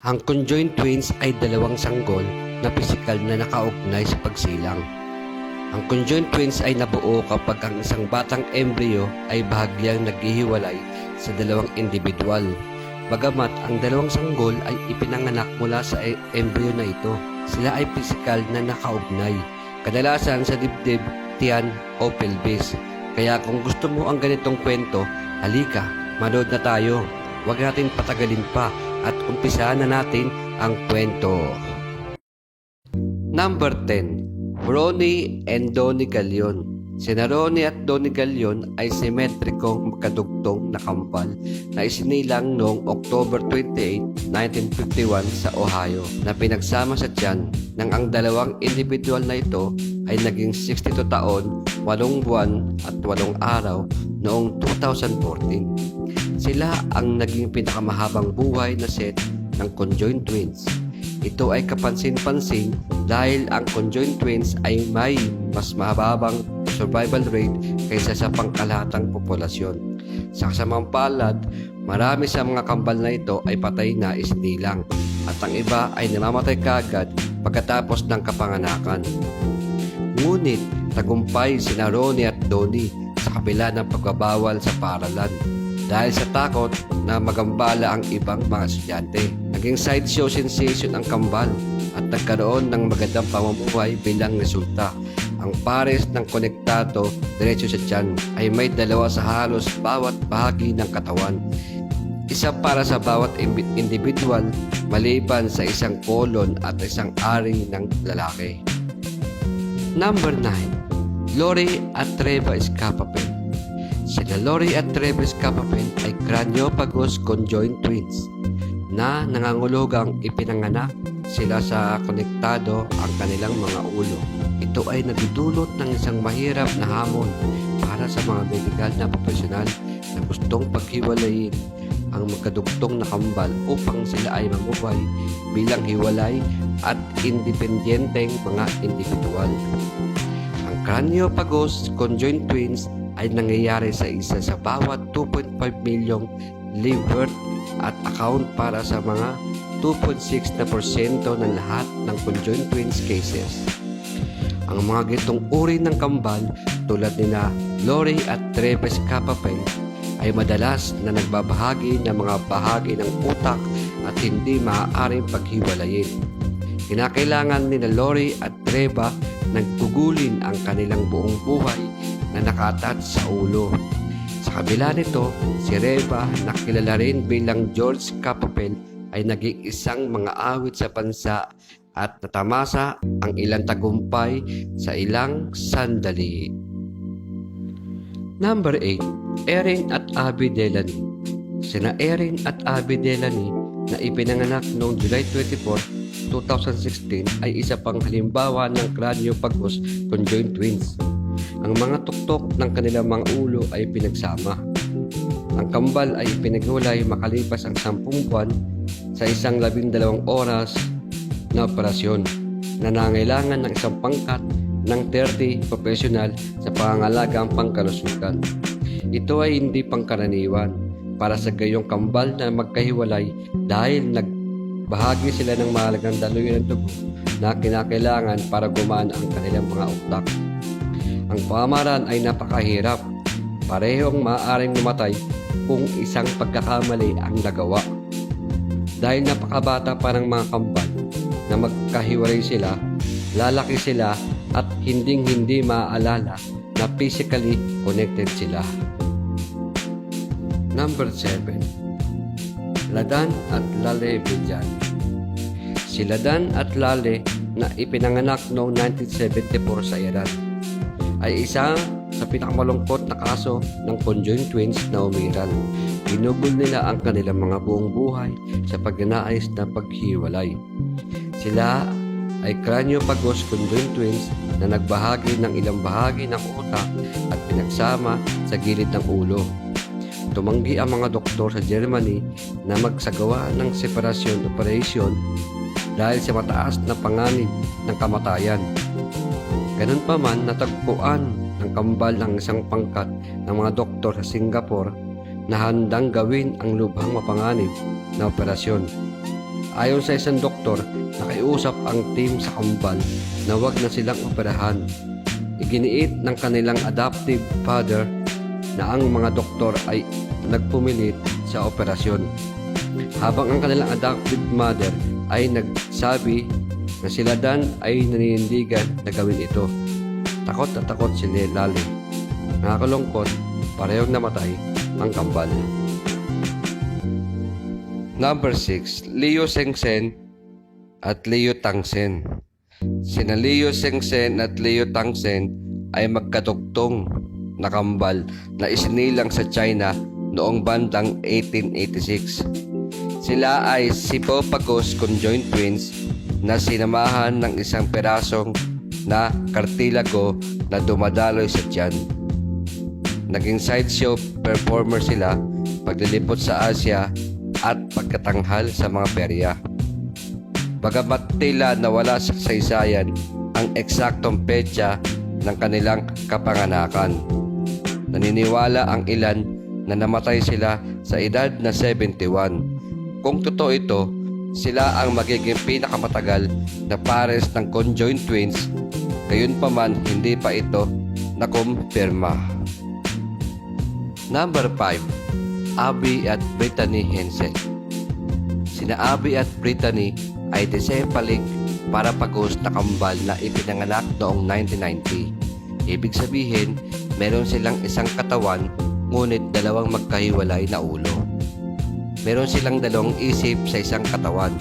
Ang conjoined twins ay dalawang sanggol na pisikal na nakaugnay sa pagsilang. Ang conjoined twins ay nabuo kapag ang isang batang embryo ay bahagyang naghihiwalay sa dalawang individual. Bagamat ang dalawang sanggol ay ipinanganak mula sa e- embryo na ito, sila ay pisikal na nakaugnay. Kadalasan sa dibdib, tiyan o pelvis. Kaya kung gusto mo ang ganitong kwento, halika, manood na tayo. Huwag natin patagalin pa at umpisahan na natin ang kwento. Number 10. Ronnie and Donnie Galion. Sina Ronnie at Donnie Galion ay simetrikong magkadugtong na kampal na isinilang noong October 28, 1951 sa Ohio na pinagsama sa tiyan nang ang dalawang individual na ito ay naging 62 taon, 8 buwan at 8 araw noong 2014. Sila ang naging pinakamahabang buhay na set ng conjoined twins. Ito ay kapansin-pansin dahil ang conjoined twins ay may mas mahababang survival rate kaysa sa pangkalahatang populasyon. Sa kasamang palad, marami sa mga kambal na ito ay patay na isinilang at ang iba ay namamatay kagad pagkatapos ng kapanganakan. Ngunit tagumpay si Ronnie at Donnie sa kabila ng pagbabawal sa paralan dahil sa takot na magambala ang ibang mga estudyante. Naging sideshow sensation ang kambal at nagkaroon ng magandang pamumuhay bilang resulta. Ang pares ng konektado diretso sa tiyan ay may dalawa sa halos bawat bahagi ng katawan. Isa para sa bawat individual maliban sa isang kolon at isang ari ng lalaki. Number 9. Lori at Treva Escapapel Sila Lori at Treva Escapapel ay Craniophagus conjoined twins na nangangulugang ipinanganak sila sa konektado ang kanilang mga ulo. Ito ay nagdudulot ng isang mahirap na hamon para sa mga medikal na profesional na gustong paghiwalayin ang magkadugtong na kambal upang sila ay mamuhay bilang hiwalay at independenteng mga individual. Ang Craniophagus conjoined twins ay nangyayari sa isa sa bawat 2.5 milyong live birth at account para sa mga 2.6 na porsyento ng lahat ng conjoined twins cases. Ang mga gitong uri ng kambal tulad nina Lori at Treves Capapel ay madalas na nagbabahagi ng mga bahagi ng utak at hindi maaaring paghiwalayin. Kinakailangan ni Lori at Treva nagtugulin ang kanilang buong buhay na nakaatat sa ulo. Sa kabila nito, si Reva na kilala rin bilang George Capapel ay naging isang mga awit sa bansa at natamasa ang ilang tagumpay sa ilang sandali. Number 8. Erin at Abby Delany Sina Erin at Abby Delany na ipinanganak noong July 24, 2016 ay isa pang halimbawa ng craniopagus conjoined twins. Ang mga tuktok ng kanilang mga ulo ay pinagsama. Ang kambal ay pinaghiwalay makalipas ang 10 buwan sa isang 12 oras na operasyon na nangailangan ng isang pangkat ng 30 profesional sa pangangalagang pangkalusugan. Ito ay hindi pangkaraniwan para sa gayong kambal na magkahiwalay dahil nagbahagi sila ng mahalagang daluyan ng dugo na kinakailangan para gumana ang kanilang mga utak. Ang pamaran ay napakahirap. Parehong maaaring mamatay kung isang pagkakamali ang nagawa. Dahil napakabata pa ng mga kambal na magkahiwalay sila, lalaki sila at hinding-hindi maaalala na physically connected sila. Number 7. Ladan at Lale Villan Si Ladan at Lale na ipinanganak noong 1974 sa Iran ay isa sa pinakamalungkot na kaso ng conjoined twins na umiral. Ginugol nila ang kanilang mga buong buhay sa pagnanais na paghiwalay. Sila ay Craniophagus conjoined twins na nagbahagi ng ilang bahagi ng utak at pinagsama sa gilid ng ulo. Tumanggi ang mga doktor sa Germany na magsagawa ng separasyon operation dahil sa mataas na panganib ng kamatayan. Ganun pa man natagpuan ng kambal ng isang pangkat ng mga doktor sa Singapore na handang gawin ang lubhang mapanganib na operasyon. Ayon sa isang doktor, nakiusap ang team sa kambal na wag na silang operahan. Iginiit ng kanilang adoptive father na ang mga doktor ay nagpumilit sa operasyon. Habang ang kanilang adoptive mother ay nagsabi na sila Dan ay naninindigan na gawin ito. Takot na takot si Lali. Nakakalungkot, parehong namatay ang kambal. Number 6, Leo Sengsen at Leo Tangsen. Sina Leo Sengsen at Leo Tangsen ay magkatuktong na kambal na isinilang sa China noong bandang 1886. Sila ay Sipopagos conjoined twins na sinamahan ng isang perasong na kartilago na dumadaloy sa tiyan. Naging sideshow performer sila paglilipot sa Asia at pagkatanghal sa mga perya. Bagamat tila nawala sa kasaysayan ang eksaktong petsa ng kanilang kapanganakan. Naniniwala ang ilan na namatay sila sa edad na 71. Kung totoo ito, sila ang magiging pinakamatagal na pares ng conjoined twins, gayunpaman hindi pa ito nakumpirma. Number 5. Abby at Brittany Hensel Sina Abby at Brittany ay decephalink para pagos na kambal na ipinanganak noong 1990. Ibig sabihin, meron silang isang katawan ngunit dalawang magkahiwalay na ulo. Meron silang dalawang isip sa isang katawan.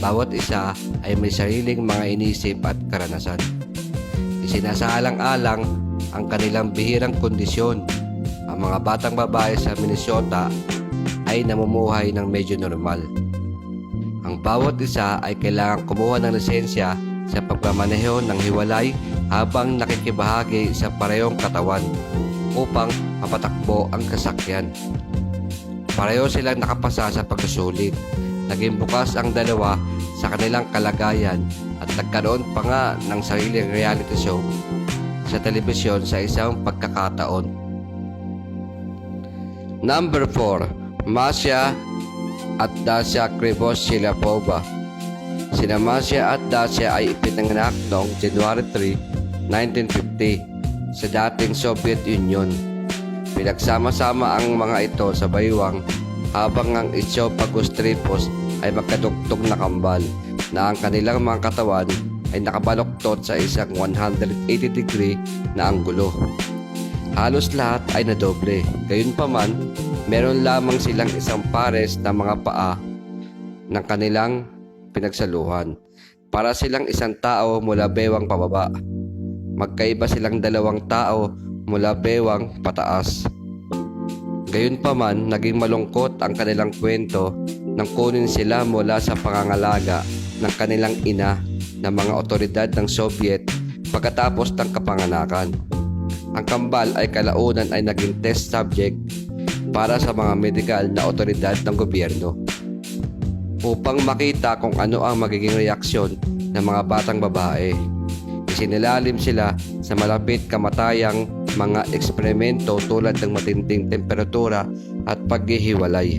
Bawat isa ay may sariling mga inisip at karanasan. Isinasaalang-alang ang kanilang bihirang kondisyon. Ang mga batang babae sa Minnesota ay namumuhay ng medyo normal. Ang bawat isa ay kailangang kumuha ng lisensya sa pagmamaneho ng hiwalay habang nakikibahagi sa parehong katawan upang mapatakbo ang kasakyan. Pareho silang nakapasa sa pagsusulit. Naging bukas ang dalawa sa kanilang kalagayan at nagkaroon pa nga ng sariling reality show sa telebisyon sa isang pagkakataon. Number 4. Masya at Dacia Krivos-Shilapova. Sina Masya at Dacia ay ipinanganak noong January 3, 1950 sa dating Soviet Union. Pinagsama-sama ang mga ito sa baywang habang ang Esophagus tripos ay magkadugtog na kambal na ang kanilang mga katawan ay nakabaloktot sa isang 180 degree na anggulo. Halos lahat ay nadoble. Gayunpaman, meron lamang silang isang pares na mga paa ng kanilang pinagsaluhan. Para silang isang tao mula bewang pababa. Magkaiba silang dalawang tao mula bewang pataas. Gayunpaman, naging malungkot ang kanilang kwento nang kunin sila mula sa pangangalaga ng kanilang ina ng mga otoridad ng Soviet pagkatapos ng kapanganakan. Ang kambal ay kalaunan ay naging test subject para sa mga medikal na otoridad ng gobyerno upang makita kung ano ang magiging reaksyon ng mga batang babae. Isinilalim sila sa malapit kamatayang mga eksperimento tulad ng matinding temperatura at paghihiwalay.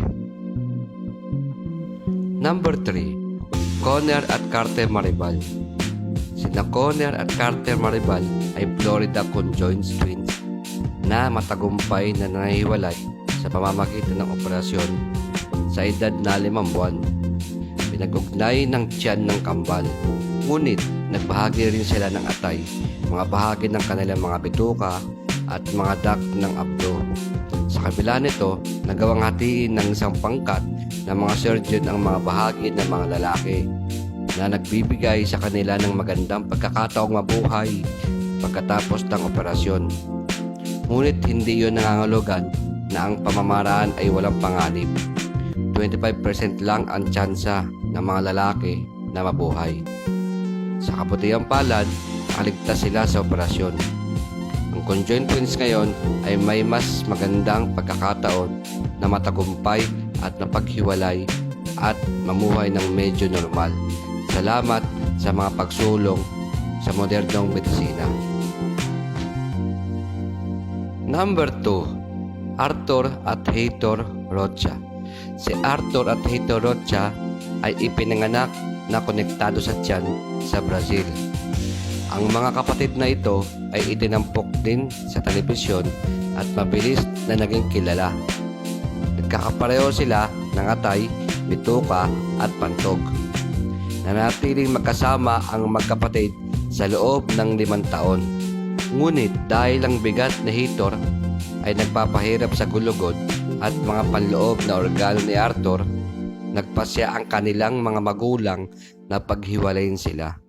Number 3. Conner at Carter Maribal Sina Conner at Carter Maribal ay Florida conjoined twins na matagumpay na nahiwalay sa pamamagitan ng operasyon sa edad na limang buwan. Pinag-ugnay ng tiyan ng kambal. Ngunit nagbahagi rin sila ng atay, mga bahagi ng kanilang mga bituka at mga duct ng abdo. Sa kabila nito, nagawang hatiin ng isang pangkat ng mga surgeon ang mga bahagi ng mga lalaki na nagbibigay sa kanila ng magandang pagkakataong mabuhay pagkatapos ng operasyon. Ngunit hindi yon nangangulugan na ang pamamaraan ay walang panganib. 25% lang ang tsansa ng mga lalaki na mabuhay. Sa kabutihang palad, nakaligtas sila sa operasyon. Conjoined twins ngayon ay may mas magandang pagkakataon na matagumpay at napaghiwalay at mamuhay ng medyo normal. Salamat sa mga pagsulong sa modernong medisina. Number 2. Arthur at Heitor Rocha Si Arthur at Heitor Rocha ay ipinanganak na konektado sa tiyan sa Brazil. Ang mga kapatid na ito ay itinampok din sa telebisyon at mabilis na naging kilala. Nagkakapareho sila ng atay, bituka at pantog. Nanatiling magkasama ang magkapatid sa loob ng limang taon. Ngunit dahil ang bigat na hitor ay nagpapahirap sa gulugod at mga panloob na organo ni Arthur, nagpasya ang kanilang mga magulang na paghiwalayin sila.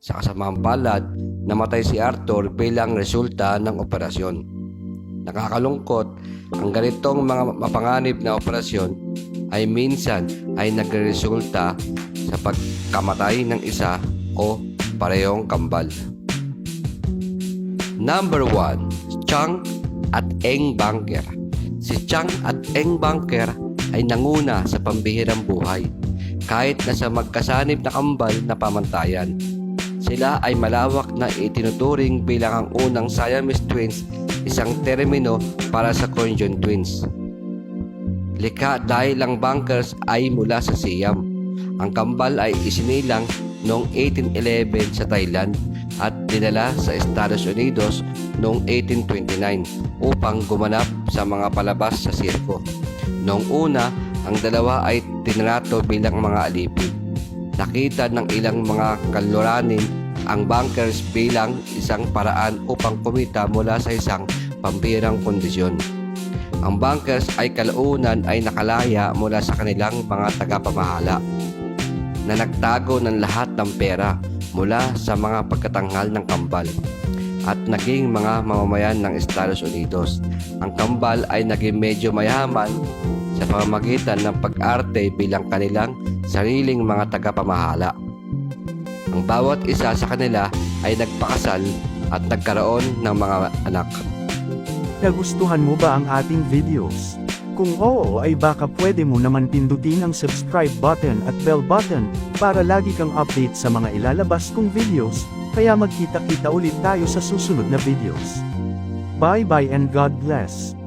Sa kasamaang palad, namatay si Arthur bilang resulta ng operasyon. Nakakalungkot, ang ganitong mga mapanganib na operasyon ay minsan ay nagresulta sa pagkamatay ng isa o parehong kambal. Number 1, Chang at Eng Banker. Si Chang at Eng Banker ay nanguna sa pambihirang buhay kahit na sa magkasanib na kambal na pamantayan. Sila ay malawak na itinuturing bilang ang unang Siamese twins, isang termino para sa conjoined twins. Likha dahil ang bankers ay mula sa Siam. Ang kambal ay isinilang noong 1811 sa Thailand at dinala sa Estados Unidos noong 1829 upang gumanap sa mga palabas sa sirko. Noong una, ang dalawa ay tinrato bilang mga alipin. Nakita ng ilang mga kaluranin ang bankers bilang isang paraan upang kumita mula sa isang pambirang kondisyon. Ang bankers ay kalaunan ay nakalaya mula sa kanilang mga tagapamahala na nagtago ng lahat ng pera mula sa mga pagkatanghal ng kambal at naging mga mamamayan ng Estados Unidos. Ang kambal ay naging medyo mayaman sa pamamagitan ng pag-arte bilang kanilang sariling mga tagapamahala. Ang bawat isa sa kanila ay nagpakasal at nagkaroon ng mga anak. Nagustuhan mo ba ang ating videos? Kung oo ay baka pwede mo naman pindutin ang subscribe button at bell button para lagi kang update sa mga ilalabas kong videos, kaya magkita-kita ulit tayo sa susunod na videos. Bye bye and God bless.